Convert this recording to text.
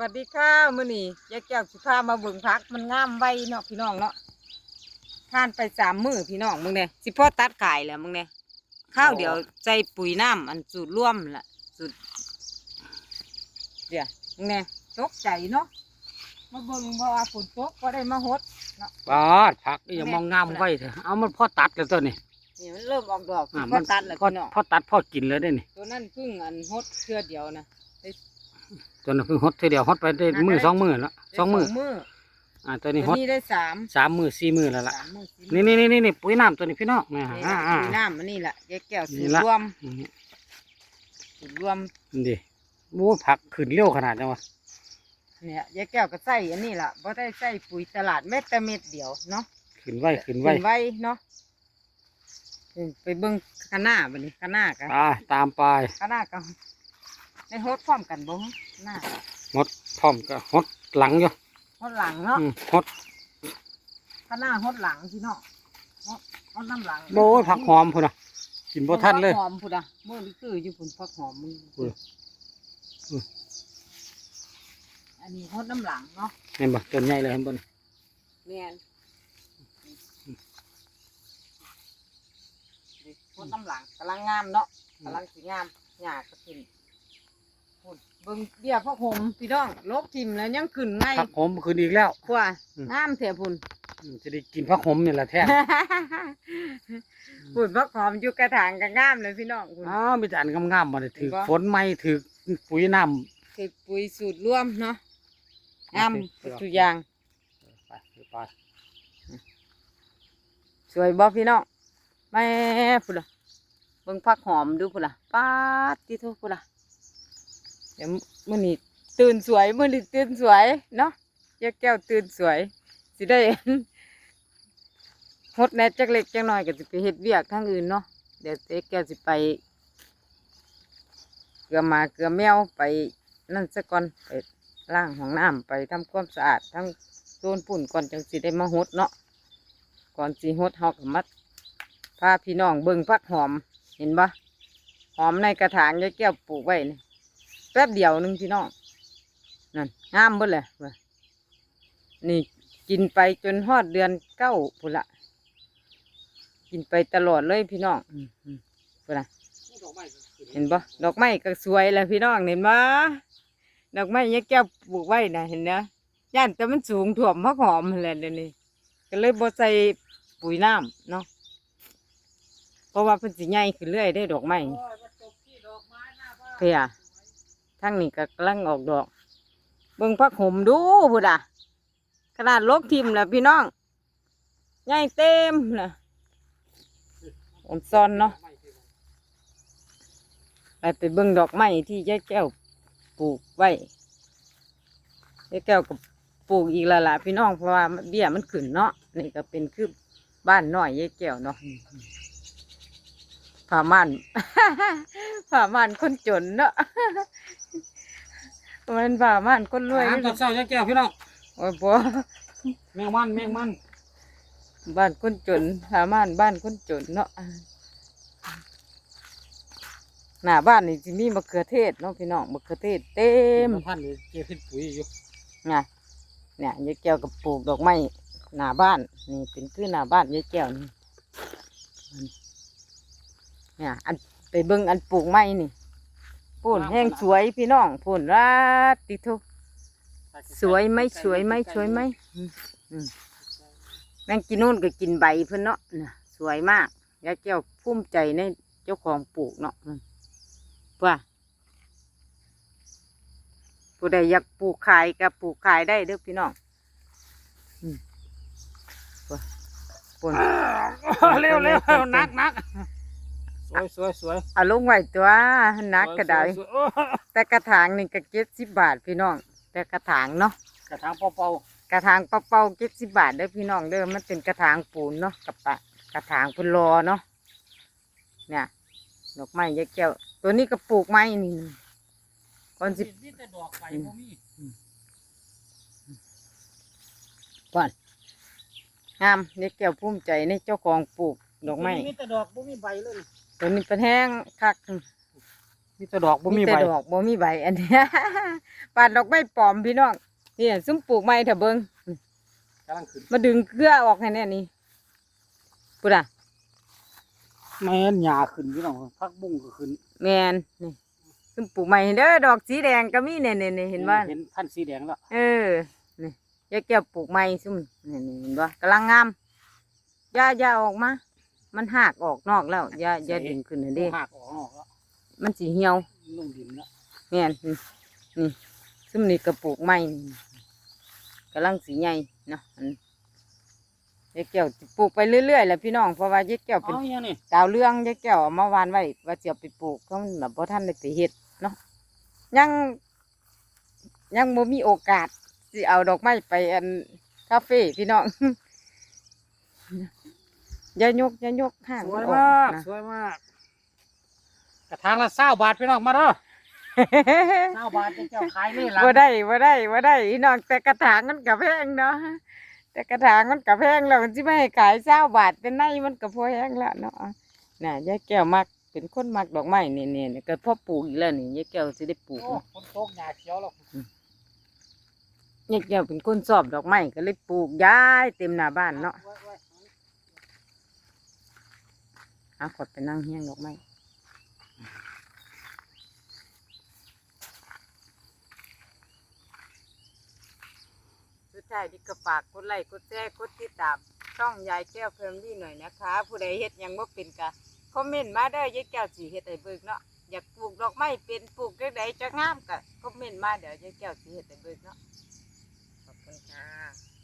วัสดีค่ะมื้อนี้ยายแก้วสิพามาเบิ่งพัก มันงามไว้เนาะพี่น้องเนาะทานไปสามมื้อพี่น้องมึงเนี่ยสิพ่อตัดขายแล้วมึงเนี่ยข้าวเดี๋ยวใส่ปุ๋ยน้ำอันสูตรร่วมล่ะสูตรเดี๋ยวมึงเนี่ยตกใจเนาะมาเบิ่งเพราะว่าฝนตกก็ได้มาหดเนาะปาดผักนี่ยังมองงามไว้เถอะเอามันพอตัดแล้วตัวนี้นี่มันเริ่มออกดอกอ่าพ่มัอนตัดแล้วพอพี่น้องพอตัดพอกินแล้วได้นี่ตัวนั้นเพิ่งอันหดเทื่อเดียวนะได้ ตัวนั้นเพิ่งฮดทีเดียวฮดไปได้น่าจะมือได้สองมือแล้วสองมือมืออ่าตัวตันี้วฮดนี้ได้สามสามมือสี่มือแล้วล่ะสามมือสี่นี่นี่นี่นี่นี่ปุ๋ยน้ำตัวนี้พี่น้องนี่นี่อ่าล่ะอ่าปุ๋ยน้ำอันนี้แหละยายแก้วสูนี่ตรละ รวมอืมสูตรรวมนี่ดิโอ้ผักขึ้นเร็วขนาดจังวะเนี่ยยายแก้วก็ใส่อันนี้ล่ะบ่ได้ใส่ปุ๋ยตลาดเม็ดแต่เม็ดเดียวเนาะ ขึ้นไว้ขึ้นไว้ขึ้นไว้เนาะอืมไปเบิ่งคะน้าบัดนี้คะน้ากันไปตามไปคะน้า กันได้ฮดพร้อมกันบ่หน้าฮดพร้อมกับฮดหลังอยู่ฮดหลังเนาะอืมฮดคะน้าฮดหลังพี่น้องฮดฮดน้ำหลังโอ้ยผักหอมพุ่นน่ะกินบ่ทันเลยผักหอมพุ่นอะเมื่อนี้คืออยู่พุ่นผักหอมมึงพุ่นอืมอันนี้ฮดน้ำหลังเนาะเห็นบ่ต้นใหญ่เลยเห็นบ่นี่แม่นฮดน้ำหลังกำลังงามเนาะกำลังสีงามหญ้าก็ขึ้นพุ่น เบิ่งเบี้ยพ่อผมพี่น้องลบทิมแล้วยังขึ้นไงผักหอมขึ้นอีกแล้วกว่าอืมงามเถอะพุ่น อืมจะได้กินผักหอมนี่แหละแท้พุ่นพักหอมอยู่กระถางก็งามเลยพี่น้องพุ่น อ้าวมีแต่อันงามๆมาเลยถือเห็นปะ ฝนไหมถือปุ๋ยน้ำ คือปุ๋ยสูตรร่วมเนาะงามโอเค ทุกอย่างไปไป สวยบ่พี่น้องแม่พุ่นล่ะเบิ่งผักหอมดูพุ่นล่ะป้าดที่ทุกพุ่นล่ะ เดี๋ยวมื้อนี้ตื่นสวยมื้อนี้ตื่นสวยเนาะยาแก้วตื่นสวย สิได้ฮดแนจักเล็กจักน้อยก็สิไปเฮ็ดเวียกทางอื่นเนาะเดี๋ยวเจ๊แก้วสิไป เกลือมาเกลือแมวไปนั่นซะก่อนไปล้างห้องน้ำไปทำความสะอาดทั้งโซนปุ่นก่อนจังสิได้มาฮดเนาะก่อนสิฮดเฮาก็มัดพาพี่น้องเบิ่งพักหอมเห็นปะหอมในกระถางยายแก้วปลูกไว้นี่ ป๊บเดียวหนึงพี่น้องนั่นงามเบิดเลยเว้ยนี่กินไปจนฮอดเดือนเก้าพุ่นละกินไปตลอดเลยพี่น้องอืมอืมพุ่นละเห็นปะดอกไม้ก็สวยแหละพี่น้องเห็นปะดอกไม้ยายแก้วปลูกไว้นะเห็นเนาะย่านแต่มันสูงถ่วมพักหอมนั่นแหละเดี๋ยวนี้ก็เลยบ่ใส่ปุ๋ยน้ำเนาะเพราะว่าเพิ่นสิใหญ่ขึ้นเรื่อยได้ดอกไม้เพีย ทั้งนี้ก็กำลังออกดอก เบิ่งพักหมดูพุดอะขนาดลกทิมแล้วพี่น้องใหญ่เต็มนะอมซอนเนาะไปไปเบิ่งดอกไม้ที่ยายแก้วปลูกไว้ยายแก้วก็ปลูกอีกละละพี่น้องเพราะว่าเบี้ยมันขึ้นเนาะนี่ก็เป็นคือบ้านน้อยยายแก้วเนาะ ผ้าม่านผ้าม่านคนจนเนาะมันผ้าม่านคนรวยอาหารตอนเช้าแก้วพี่น้องโอ้ยบ่แมงมันแมงมันบ้านคนจนผ้าม่านบ้านคนจนเนาะหน้าบ้านนี่สิมีมะเขือเทศเนาะพี่น้องมะเขือเทศเต็มพันเลยเกี่ยวขึ้นปุ๋ยอยู่ไงเนี่ยยายแก้วกับปลูกดอกไม้หน้าบ้านนี่เป็นคือหน้าบ้านยายแก้วนี่ เนี่ย อันไปเบิ่งอันปลูกไม้นี่พูนแห้งสวยพี่น้องพูนราดติทุกสวยไหมสวยไหมสวยไหมอืมอืมแมงกินนู่นก็กินใบเพิ่นเนาะน่ะสวยมากยายแก้วภูมิใจในเจ้าของปลูกเนาะอืมว่าผู้ใดอยากปลูกขายก็ปลูกขายได้เด้อพี่น้องอืมว่าปนเร็วเร็วนักนัก สวยสวยสวยเอาลงไว้ตัวนักก็ได้สวยสวยโอ้แต่กระถางนี่ก็เจ็ดสิบบาทพี่น้อง แต่กระถางเนาะกระถางเป่า กระถางเป่าๆเจ็ดสิบบาทเด้อพี่น้องเด้อมันเป็นกระถางปูนเนาะกับปะกระถางพุนรอเนาะเนี่ยดอกไม้ยายแก้วตัวนี้ก็ปลูกไม้นี่ก่อนๆสินี่แต่ดอกไฟบ่มีก่อนงามยายแก้วภูมิใจในเจ้าของปลูกดอกไม้มีแต่ดอกบ่มีใบเลย ตัวนี้เป็นแห้งคักมีแต่ดอกบ่มีแต่ใบดอกบ่มีใบอันเนี้ยปาดดอกไม้ปลอมพี่น้องนี่ซุ่มปลูกไม้เถอะเบิ่งกำลังขึ้นมาดึงเกลือออกให้แน่นี่ปุ่นอะแม่นหญ้าขึ้นพี่น้องพักบุ้งก็ขึ้น แมนนี่ซุ่มปลูกไม้เด้อดอกสีแดงก็มีเนี่ยเนี่ยเนี่ยเห็นว่าเห็นพันธุ์สีแดงแล้วเออนี่ยายแก้วปลูกไม้ซุ่มนี่นี่เห็นว่ากำลังงามอย่าอย่าออกมา มันหักออกนอกแล้วอย่าอย่าดึงขึ้นให้เด้หักออกนอกแล้วมันสิเหี่ยวลงดินแล้วแม่นนี่นี่ซุ่มนี่กระปลูกไม้นี่กำลังสีใหญ่เนาะอันยายแก้วสิปลูกไปเรื่อยๆแหละพี่น้องเพราะว่ายายแก้วเป็นเอาอย่างนี้ดาวเรื่องยายแก้วเอามาวานไว้ว่าจะเอาไปปลูกเขาหลับพท่านได้ไปเฮ็ดเนาะยังยังบ่มีโอกาสสิเอาดอกไม้ไปอันคาเฟ่พี่น้อง อย่ายกอย่ายกห่างสวยนออมากนะสวยมาก กระถางละเศร้าบาทพี่น้องมาเด้อเศร้าบาทเจ้าขายเลยล่ะบ่ได้บ่ได้บ่ได้พี่น้องแต่กระถางมันก็แพงเนาะแต่กระถางมันก็แพงแล้วมันสิไม่ให้ขายเศร้าบาทเป็นในมันก็พอแพงแล้วเนาะน่ะยายแก้วมักเป็นคนมักดอกไม้นี่นี่นี่ก็พอปลูกอีกแล้วนี่ยายแก้วสิได้ปลูกโอ้ฝนตกหญ้าเขียวแล้วยายแก้วเป็นคนชอบดอกไม้ก็เลยปลูกย้ายเต็มหน้าบ้านเนาะไว้ไว้เอาขดไปนั่งเฮียงดอกไม้สุดท้ายที่ก็ฝากกดไลค์กดแชร์กดติดตาม ช่องยายแก้วเพิ่มดีหน่อยนะคะ ผู้ใดเฮ็ดยังบ่เป็นก็คอมเมนต์มาเด้ยายแก้วสิเฮ็ดให้เบิ่งเนาะอยากปลูกดอกไม้เป็นปลูกจังใดจะงามก็คอมเมนต์มาเดี๋ยวยายแก้วสิเฮ็ดให้เบิ่งเนาะขอบคุณค่ะ